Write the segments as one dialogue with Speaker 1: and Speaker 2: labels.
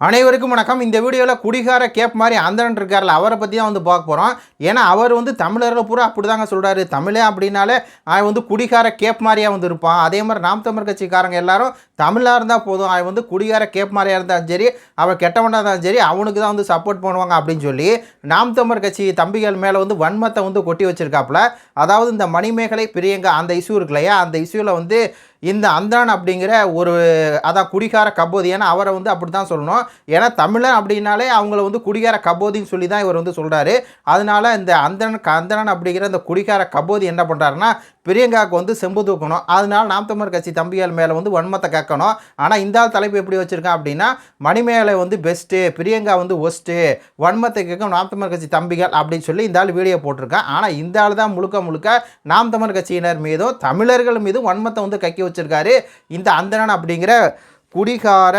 Speaker 1: அனைவருக்கும் வணக்கம். இந்த வீடியோவில் குடிகார கேப் மாதிரி அந்தரன் இருக்கார்ல அவரை பற்றி தான் வந்து பார்க்க போகிறோம் ஏன்னா அவர் வந்து தமிழர்கள் பூரா அப்படி தாங்க சொல்கிறாரு தமிழே அப்படின்னாலே அவன் வந்து குடிகார கேப் மாதிரியாக வந்து இருப்பான். அதே மாதிரி நாம் தமிழ் கட்சிக்காரங்க எல்லாரும் தமிழாக இருந்தால் போதும். அவன் வந்து குடிகார கேப் மாதிரியாக இருந்தாலும் சரி அவன் கெட்டவனாக இருந்தாலும் சரி அவனுக்கு தான் வந்து சப்போர்ட் பண்ணுவாங்க அப்படின்னு சொல்லி நாம் தமிழ் கட்சி தம்பிகள் மேலே வந்து வன்மத்தை வந்து கொட்டி வச்சிருக்காப்புல. அதாவது இந்த மணிமேகலை பிரியங்கா அந்த இஷ்யூ இருக்கு இல்லையா? அந்த இஷ்யூவில் வந்து இந்த அந்தான் அப்படிங்கிற ஒரு அதான் குடிகார கபோதி ஏன்னா அவரை வந்து அப்படி தான் சொல்லணும். ஏன்னா தமிழன் அப்படின்னாலே அவங்கள வந்து குடிகார கபோதின்னு சொல்லி தான் இவர் வந்து சொல்கிறாரு அதனால் இந்த அந்தன் அந்தனன் அப்படிங்கிற இந்த குடிகார கபோதி என்ன பண்ணுறாருன்னா பிரியங்காவுக்கு வந்து செம்பு தூக்கணும். அதனால நாம் தமிழர் கட்சி தம்பிகள் மேலே வந்து வன்மத்தை கேட்கணும். ஆனால் இந்த தலைப்பு எப்படி வச்சுருக்கான் அப்படின்னா மணிமேலை வந்து பெஸ்ட்டு பிரியங்கா வந்து ஒஸ்ட்டு வன்மத்தை கேட்கும் நாம் தமிழர் கட்சி தம்பிகள் அப்படின்னு சொல்லி இந்த ஆள் வீடியோ போட்டிருக்கான். ஆனால் இந்த ஆள் தான் முழுக்க முழுக்க நாம் தமிழர் கட்சியினர் மீதும் தமிழர்கள் மீதும் வன்மத்தை வந்து கக்கி ஆரம்பிச்சிருக்காரு. இந்த அந்தணன் அப்படிங்கிற குடிகார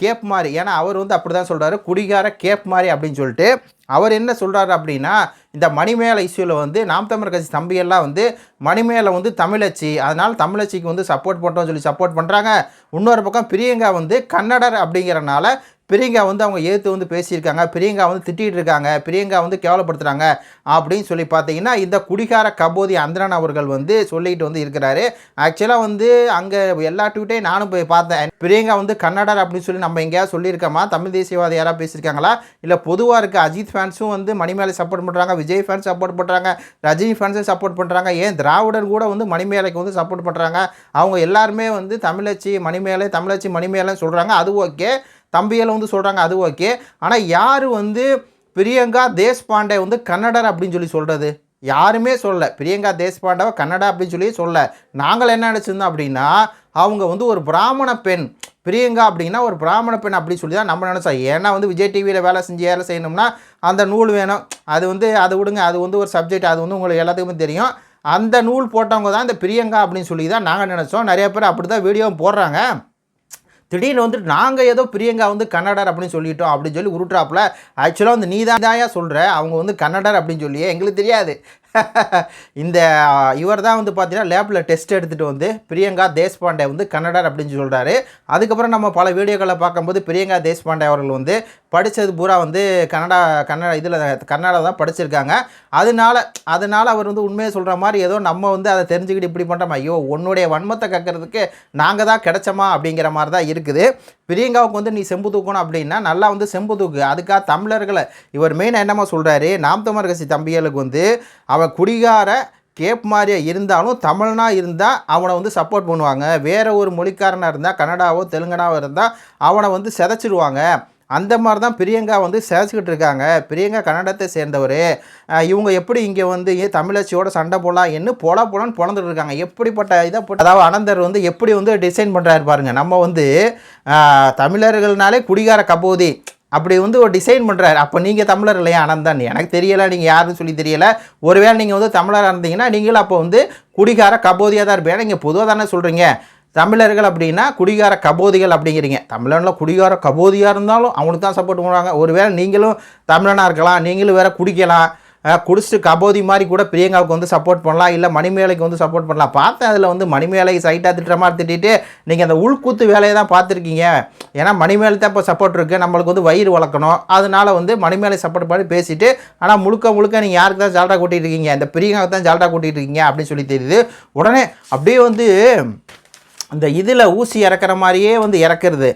Speaker 1: கேப் மாதிரி ஏன்னா அவர் வந்து அப்படி தான் சொல்கிறாரு குடிகார கேப் மாதிரி அப்படின்னு சொல்லிட்டு அவர் என்ன சொல்கிறாரு அப்படின்னா இந்த மணிமேலை இஷ்யூவில் வந்து நாம் தமிழர் கட்சி தம்பியெல்லாம் வந்து மணிமேலை வந்து தமிழச்சி அதனால் தமிழச்சிக்கு வந்து சப்போர்ட் பண்ணுறோம்னு சொல்லி சப்போர்ட் பண்ணுறாங்க இன்னொரு பக்கம் பிரியங்கா வந்து கன்னடர் அப்படிங்கிறனால பிரியங்கா வந்து அவங்க ஏற்று வந்து பேசியிருக்காங்க பிரியங்கா வந்து திட்டிகிட்டு இருக்காங்க பிரியங்கா வந்து கேவலப்படுத்துகிறாங்க அப்படின்னு சொல்லி பார்த்தீங்கன்னா இந்த குடிகார கபோதி அந்தரன் அவர்கள் வந்து சொல்லிட்டு வந்து இருக்கிறாரு. ஆக்சுவலாக வந்து அங்கே எல்லா ட்வீட்டையும் நானும் போய் பார்த்தேன். பிரியங்கா வந்து கன்னடர் அப்படின்னு சொல்லி நம்ம எங்கேயாவது சொல்லியிருக்கோமா? தமிழ் தேசியவாதி யாராவது பேசியிருக்காங்களா? இல்லை பொதுவாக இருக்க அஜித் ஃபேன்ஸும் வந்து மணிமேலை சப்போர்ட் பண்ணுறாங்க விஜய் ஃபேன்ஸ் சப்போர்ட் பண்ணுறாங்க ரஜினி ஃபேன்ஸும் சப்போர்ட் பண்ணுறாங்க ஏன்? திராவிடர் கூட வந்து மணிமேலைக்கு வந்து சப்போர்ட் பண்ணுறாங்க அவங்க எல்லாருமே வந்து தமிழச்சி மணிமேலை தமிழச்சி மணிமேலைன்னு சொல்கிறாங்க அது ஓகே. தம்பியில் வந்து சொல்கிறாங்க அது ஓகே. ஆனால் யார் வந்து பிரியங்கா தேஷ்பாண்டே வந்து கன்னடர் அப்படின்னு சொல்லி சொல்கிறது யாருமே சொல்லலை. பிரியங்கா தேஷ்பாண்டாவை கன்னடா அப்படின்னு சொல்லி சொல்ல நாங்கள் என்ன நினச்சிருந்தோம் அப்படின்னா அவங்க வந்து ஒரு பிராமண பெண். பிரியங்கா அப்படின்னா ஒரு பிராமண பெண் அப்படி சொல்லி தான் நம்ம நினச்சோம். ஏன்னா வந்து விஜய் டிவியில் வேலை செஞ்சு வேலை செய்யணும்னா அந்த நூல் வேணும். அது வந்து அதை விடுங்க அது வந்து ஒரு சப்ஜெக்ட் அது வந்து உங்களுக்கு எல்லாத்துக்குமே தெரியும். அந்த நூல் போட்டவங்க தான் இந்த பிரியங்கா அப்படின்னு சொல்லி தான் நாங்கள் நினச்சோம். நிறைய பேர் அப்படி தான் வீடியோவும் போடுறாங்க. திடீர்னு வந்துட்டு நாங்கள் ஏதோ பிரியங்கா வந்து கன்னடர் அப்படின்னு சொல்லிட்டோம் அப்படின்னு சொல்லி உருட்டுறாப்புல. ஆக்சுவலாக வந்து நீ தான் தாயா சொல்கிற அவங்க வந்து கன்னடர் அப்படின்னு சொல்லி எங்களுக்கு தெரியாது. இந்த இவர் தான் வந்து பார்த்தீங்கன்னா லேபில் டெஸ்ட் எடுத்துகிட்டு வந்து பிரியங்கா தேஷ்பாண்டே வந்து கன்னடர் அப்படின்னு சொல்கிறாரு அதுக்கப்புறம் நம்ம பல வீடியோக்களை பார்க்கும்போது பிரியங்கா தேஷ்பாண்டே அவர்கள் வந்து படித்தது பூரா வந்து கன்னடா கன்னடா இதில் கன்னடா தான் படிச்சிருக்காங்க. அதனால அதனால் அவர் வந்து உண்மையை சொல்கிற மாதிரி ஏதோ நம்ம வந்து அதை தெரிஞ்சுக்கிட்டு இப்படி பண்ணுறோம் ஐயோ உன்னுடைய வன்மத்தை கக்கிறதுக்கு நாங்கள் தான் கிடைச்சோமா அப்படிங்கிற மாதிரி தான் இருக்குது. பிரியங்காவுக்கு வந்து நீ செம்பு தூக்கணும் அப்படின்னா நல்லா வந்து செம்பு தூக்கு. அதுக்காக தமிழர்களை இவர் மெயின் என்னமா சொல்கிறாரு நாம் தமிழர் கட்சி தம்பிகளுக்கு வந்து அவன் குடிகார கேப் மாதிரியே இருந்தாலும் தமிழனா இருந்தால் அவனை வந்து சப்போர்ட் பண்ணுவாங்க. வேறு ஒரு மொழிக்காரனாக இருந்தால் கன்னடாவோ தெலுங்கனாவோ இருந்தால் அவனை வந்து சிதைச்சிடுவாங்க அந்த மாதிரி தான் பிரியங்கா வந்து சேச்சிக்கிட்டு இருக்காங்க. பிரியங்கா கன்னடத்தை சேர்ந்தவர். இவங்க எப்படி இங்கே வந்து தமிழச்சியோட சண்டை போடலாம் என்ன போல போலான்னு பிறந்துட்டு இருக்காங்க. எப்படிப்பட்ட இதை போட்டு அதாவது அனந்தர் வந்து எப்படி வந்து டிசைன் பண்ணுறாரு பாருங்க. நம்ம வந்து தமிழர்கள்னாலே குடிகார கபோதி. அப்படி வந்து ஒரு டிசைன் பண்ணுறாரு அப்போ நீங்கள் தமிழர் இல்லையா அனந்தன்? எனக்கு தெரியலை நீங்கள் யாருன்னு சொல்லி தெரியலை. ஒருவேளை நீங்கள் வந்து தமிழராக இருந்தீங்கன்னா நீங்களும் அப்போ வந்து குடிகார கபோதியாக தான் இருப்பீங்க நீங்கள் பொதுவாக தானே சொல்கிறீங்க தமிழர்கள் அப்படின்னா குடிகார கபோதிகள் அப்படிங்கிறீங்க. தமிழனில் குடிகார கபோதியாக இருந்தாலும் அவனுக்கு தான் சப்போர்ட் பண்ணுவாங்க. ஒருவேளை நீங்களும் தமிழனாக இருக்கலாம் நீங்களும் வேற குடிக்கலாம். குடிச்சிட்டு கபோதி மாதிரி கூட பிரியங்காவுக்கு வந்து சப்போர்ட் பண்ணலாம். இல்லை மணிமேலைக்கு வந்து சப்போர்ட் பண்ணலாம். பார்த்தேன் அதில் வந்து மணிமேலை சைட்டாக திட்டுற மாதிரி திட்டிட்டு நீங்கள் அந்த உள்கூத்து வேலையை தான் பார்த்துருக்கீங்க. ஏன்னா மணிமேலை தான் இப்போ சப்போர்ட் இருக்குது நம்மளுக்கு வந்து வயிறு வளர்க்கணும். அதனால வந்து மணிமேலை சப்போர்ட் பண்ணி பேசிட்டு ஆனால் முழுக்க முழுக்க நீங்கள் யாருக்கு தான் ஜால்டா கூட்டிகிட்டு இருக்கீங்க? இந்த பிரியங்காவுக்கு தான் ஜால்டா கூட்டிகிட்டு இருக்கீங்க அப்படின்னு சொல்லி தெரியுது. உடனே அப்படியே வந்து இந்த இதில் ஊசி இறக்குற மாதிரியே வந்து இறக்குறது.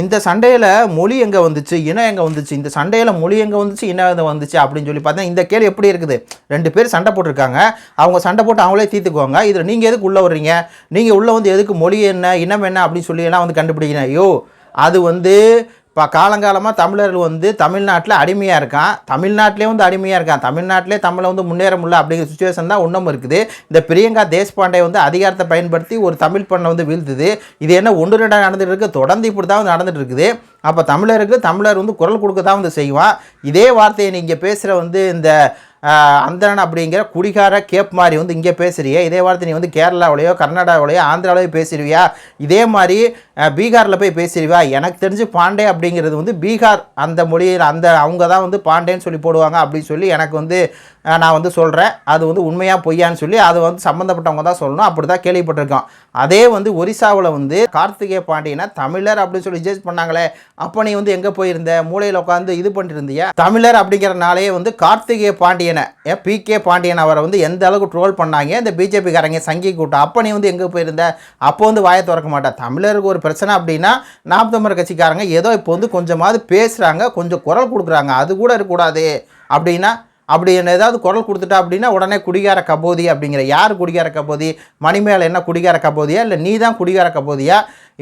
Speaker 1: இந்த சண்டையில் மொழி எங்கே வந்துச்சு? இனம் எங்கே வந்துச்சு? இந்த சண்டையில் மொழி எங்கே வந்துச்சு? இனம் எங்கே வந்துச்சு? அப்படின்னு சொல்லி பார்த்தா இந்த கேள்வி எப்படி இருக்குது? ரெண்டு பேர் சண்டை போட்டிருக்காங்க. அவங்க சண்டை போட்டு அவங்களே தீர்த்துக்குவாங்க. இதில் நீங்கள் எதுக்கு உள்ளே வர்றீங்க? நீங்கள் உள்ளே வந்து எதுக்கு மொழி என்ன இனம் என்ன அப்படின்னு சொல்லி எல்லாம் வந்து கண்டுபிடிக்கிறேன் ஐயோ அது வந்து இப்போ காலங்காலமாக தமிழர்கள் வந்து தமிழ்நாட்டில் அடிமையாக இருக்கான். தமிழ்நாட்டிலே வந்து அடிமையாக இருக்கான். தமிழ்நாட்டிலே தமிழை வந்து முன்னேற முடியல அப்படிங்கிற சுச்சுவேஷன் தான் ஒன்றும் இருக்குது. இந்த பிரியங்கா தேஷ்பாண்டே வந்து அதிகாரத்தை பயன்படுத்தி ஒரு தமிழ் பண்ணை வந்து வீழ்த்துது. இது என்ன ஒன்று ரெண்டாக நடந்துகிட்டு இருக்குது தொடர்ந்து இப்படி தான் வந்து நடந்துட்டு இருக்குது. அப்போ தமிழருக்கு தமிழர் வந்து குரல் கொடுக்க தான் வந்து செய்வான். இதே வார்த்தையை நீங்கள் பேசுகிற வந்து இந்த அந்தரன் அந்தணன் அப்படிங்கிற குடிகார கேப் மாதிரி வந்து இங்கே பேசுறியே. இதே வார்த்தை நீ வந்து கேரளாவிலையோ கர்நாடகாவிலையோ ஆந்திராவிலையோ பேசுறியா இதே மாதிரி பீகாரில் போய் பேசிடுவா எனக்கு தெரிஞ்சு பாண்டே அப்படிங்கிறது வந்து பீகார் அந்த மொழியில் அந்த அவங்க தான் வந்து பாண்டேன்னு சொல்லி போடுவாங்க அப்படின்னு சொல்லி எனக்கு வந்து நான் வந்து சொல்கிறேன் அது வந்து உண்மையாக பொய்யான்னு சொல்லி அது வந்து சம்மந்தப்பட்டவங்க தான் சொல்லணும். அப்படி தான் கேள்விப்பட்டிருக்கோம். அதே வந்து ஒரிசாவில் வந்து கார்த்திகே பாண்டியனை தமிழர் அப்படின்னு சொல்லி ஜட்ஜ் பண்ணாங்களே. அப்போ நீ வந்து எங்கே போயிருந்த? மூலையில் உட்காந்து இது பண்ணிட்டு இருந்தியா? தமிழர் அப்படிங்கிறனாலே வந்து கார்த்திகே பாண்டியனை ஏன் பி கே பாண்டியன் அவரை வந்து எந்த அளவுக்கு ட்ரோல் பண்ணாங்க? இந்த பிஜேபிக்காரங்க சங்கி கூட்டம். அப்போ நீ வந்து எங்கே போயிருந்த? அப்போ வந்து வாயை திறக்க மாட்டேன் தமிழருக்கு ஒரு பிரச்சனை அப்படின்னா நாம் தமிழர் கட்சிக்காரங்க ஏதோ இப்போ வந்து கொஞ்சமாவது பேசுகிறாங்க கொஞ்சம் குரல் கொடுக்குறாங்க. அது கூட இருக்கக்கூடாது. அப்படின்னா அப்படி என்ன ஏதாவது குரல் கொடுத்துட்டா அப்படின்னா உடனே குடிகார கபோதி அப்படிங்கிற. யார் குடிகார கபோதி? மணிமேல என்ன குடிகார கபோதியா? இல்லை நீ தான் குடிகார கபோதியா?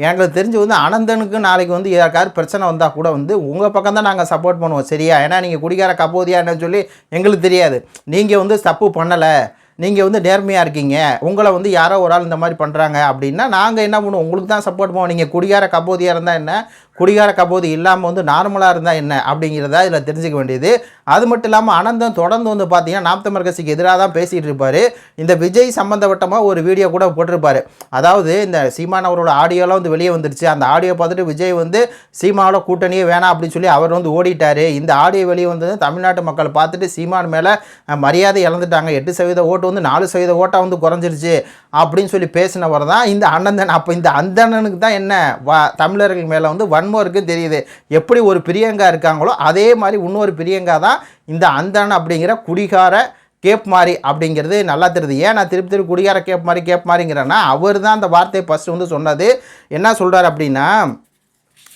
Speaker 1: எங்களுக்கு தெரிஞ்சு வந்து அனந்தனுக்கு நாளைக்கு வந்து யாருக்காவது பிரச்சனை வந்தால் கூட வந்து உங்கள் பக்கம் தான் நாங்கள் சப்போர்ட் பண்ணுவோம். சரியா? ஏன்னா நீங்கள் குடிகார கபோதியா என்னன்னு சொல்லி எங்களுக்கு தெரியாது. நீங்கள் வந்து தப்பு பண்ணலை. நீங்கள் வந்து நேர்மையாக இருக்கீங்க. உங்களை வந்து யாரோ ஒரு ஆள் இந்த மாதிரி பண்ணுறாங்க அப்படின்னா நாங்கள் என்ன பண்ணுவோம்? உங்களுக்கு தான் சப்போர்ட் பண்ணுவோம். நீங்கள் குடிகார கபோதியாக இருந்தால் என்ன? குடிகார கபோதி இல்லாமல் வந்து நார்மலாக இருந்தால் என்ன அப்படிங்கிறத இதில் தெரிஞ்சுக்க வேண்டியது. அது மட்டும் இல்லாமல் அனந்தம் தொடர்ந்து வந்து பார்த்தீங்கன்னா நாப்தமர் கட்சிக்கு எதிராக தான் பேசிகிட்டு இருப்பார். இந்த விஜய் சம்மந்தப்பட்டமாக ஒரு வீடியோ கூட போட்டிருப்பார். அதாவது இந்த சீமான் அவரோட ஆடியோலாம் வந்து வெளியே வந்துருச்சு. அந்த ஆடியோ பார்த்துட்டு விஜய் வந்து சீமாவோட கூட்டணியே வேணாம் அப்படின்னு சொல்லி அவர் வந்து ஓடிட்டார். இந்த ஆடியோ வெளியே வந்தது தமிழ்நாட்டு மக்கள் பார்த்துட்டு சீமான் மேலே மரியாதை இழந்துட்டாங்க. எட்டு சதவீத ஓட்டு வந்து நாலு சதவீத ஓட்டாக வந்து குறைஞ்சிருச்சு அப்படின்னு சொல்லி பேசினவர் தான் இந்த அண்ணந்தன். அப்போ இந்த அந்தணனுக்கு தான் என்ன வா தமிழர்கள் மேலே வந்து வன்மம் தெரியுது. எப்படி ஒரு பிரியங்கா இருக்காங்களோ அதே மாதிரி இன்னொரு பிரியங்கா தான் இந்த அந்தன் அப்படிங்கிற குடிகார கேப் மாதிரி அப்படிங்கிறது நல்லா தெரியுது. ஏன் நான் திருப்பி திருப்பி குடிகார கேப் மாதிரி கேப் மாதிரிங்கிறேன்னா அவர் தான் அந்த வார்த்தையை ஃபஸ்ட்டு வந்து சொன்னது. என்ன சொல்கிறார் அப்படின்னா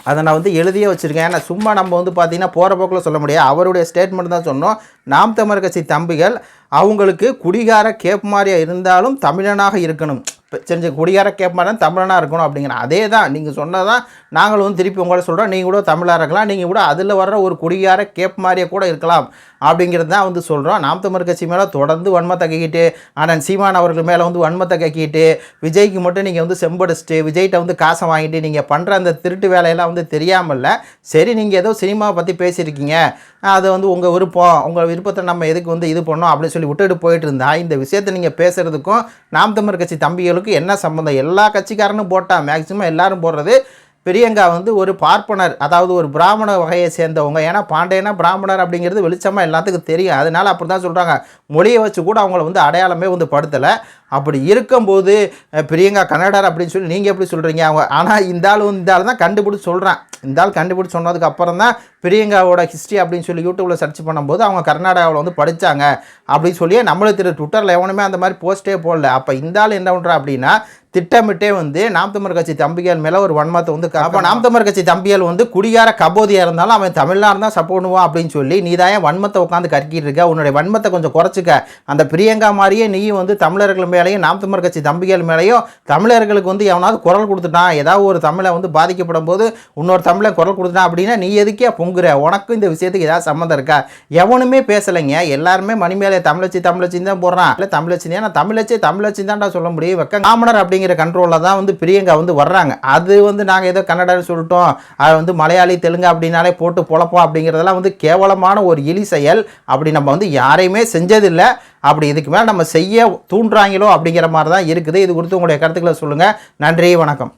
Speaker 1: அதை நான் வந்து எழுதியே வச்சுருக்கேன். ஏன்னா சும்மா நம்ம வந்து பார்த்திங்கன்னா போகிற போக்கில் சொல்ல முடியாது. அவருடைய ஸ்டேட்மெண்ட் தான் சொன்னோம். நாம் தமிழர் கட்சி தம்பிகள் அவங்களுக்கு குடிகார கேப் மாதிரியாக இருந்தாலும் தமிழனாக இருக்கணும். தெரிஞ்ச குடிகார கேப் தமிழனாக இருக்கணும் அப்படிங்கிற அதே தான் நீங்கள் சொன்னதான் நாங்களும் திருப்பி உங்களை சொல்கிறோம் நீங்கள் கூட தமிழாக இருக்கலாம் நீங்கள் கூட அதில் வர்ற ஒரு குடிகார கேப் மாதிரியே கூட இருக்கலாம். அப்படிங்கிறது தான் வந்து சொல்கிறோம் நாம் தமிழ் கட்சி மேலே தொடர்ந்து வன்மத்தை கக்கிட்டு ஆனால் சீமான் அவர்கள் மேலே வந்து வன்மத்தை கக்கிட்டு விஜய்க்கு மட்டும் நீங்கள் வந்து செம்படிச்சிட்டு விஜய்கிட்ட வந்து காசை வாங்கிட்டு நீங்கள் பண்ணுற அந்த திருட்டு வேலையெல்லாம் வந்து தெரியாமல்ல. சரி நீங்கள் ஏதோ சினிமாவை பற்றி பேசியிருக்கீங்க. அது வந்து உங்கள் விருப்பம் உங்கள் விருப்பத்தை நம்ம எதுக்கு வந்து இது பண்ணோம் அப்படின்னு சொல்லி விட்டுட்டு போயிட்டு இருந்தா இந்த விஷயத்தை நீங்கள் பேசுகிறதுக்கும் நாம் தமிழ் கட்சி தம்பிகளுக்கு என்ன சம்மந்தம் எல்லா கட்சிக்காரனும் போட்டால் மேக்சிமம் எல்லாரும் போடுறது பெரியங்கா வந்து ஒரு பார்ப்பனர் அதாவது ஒரு பிராமண வகையை சேர்ந்தவங்க. ஏன்னா பாண்டியனா பிராமணர் அப்படிங்கிறது வெளிச்சமாக எல்லாத்துக்கும் தெரியும். அதனால அப்படி தான் சொல்கிறாங்க மொழியை வச்சு கூட அவங்கள வந்து அடையாளமே வந்து படுத்தலை. அப்படி இருக்கும்போது பிரியங்கா கன்னடர் அப்படின்னு சொல்லி நீங்கள் எப்படி சொல்கிறீங்க அவங்க ஆனால் இந்த ஆள் வந்து இந்த ஆள் தான் கண்டுபிடிச்சி சொல்கிறான் இந்த ஆள் கண்டுபிடிச்சி சொன்னதுக்கு அப்புறம் தான் பிரியங்காவோட ஹிஸ்ட்ரி அப்படின்னு சொல்லி யூடியூப்பில் சர்ச் பண்ணும்போது அவங்க கர்நாடகாவில் வந்து படித்தாங்க அப்படின்னு சொல்லி நம்மளுக்கு திரு ட்விட்டரில் எவனுமே அந்த மாதிரி போஸ்ட்டே போடல. அப்போ இந்த ஆள் என்ன பண்ணுறா அப்படின்னா திட்டமிட்டே வந்து நாம் தமிழர் கட்சி தம்பிகள் மேலே ஒரு வன்மத்தை வந்து அப்போ நாம் தமிழர் கட்சி தம்பிகள் வந்து குடியார கபோதியாக இருந்தாலும் அவன் தமிழ்நாடு தான் சப்போர்ட் பண்ணுவான் அப்படின்னு சொல்லி நீ தான் வன்மத்தை உட்காந்து கற்கிட்டு இருக்க. உன்னுடைய வன்மத்தை கொஞ்சம் குறைச்சிக்க. அந்த பிரியங்கா மாதிரியே நீயும் வந்து தமிழர்கள் மேலேயும் நாம் தமிழர் கட்சி தம்பிகள் மேலேயும் தமிழர்களுக்கு வந்து எவனாவது குரல் கொடுத்துட்டான் ஏதாவது ஒரு தமிழை வந்து பாதிக்கப்படும் போது இன்னொரு தமிழை குரல் கொடுத்துட்டான் அப்படின்னா நீ எதுக்கே பொங்குற? உனக்கும் இந்த விஷயத்துக்கு ஏதாவது சம்மந்தம் இருக்கா? எவனுமே பேசலைங்க. எல்லாருமே மணிமேலே தமிழச்சி தமிழச்சின்னு தான் போடுறான். இல்லை தமிழச்சி ஏன்னா தமிழச்சி தமிழச்சின்னு தான் சொல்ல முடியும். வெக்க காமனர் அப்படிங்கிற கண்ட்ரோலில் தான் வந்து பிரியங்கா வந்து வர்றாங்க. அது வந்து நாங்கள் ஏதோ கன்னடான்னு சொல்லிட்டோம். அது வந்து மலையாளி தெலுங்கு அப்படின்னாலே போட்டு பொழப்போம் அப்படிங்கிறதெல்லாம் வந்து கேவலமான ஒரு இழி செயல். அப்படி நம்ம வந்து யாரையுமே செஞ்சதில்லை. அப்படி இதுக்கு மேலே நம்ம செய்ய தூண்டுறாங்களோ அப்படிங்கிற மாதிரி தான் இருக்குது. இது குறித்து உங்களுடைய கருத்துக்களை சொல்லுங்கள் நன்றி வணக்கம்.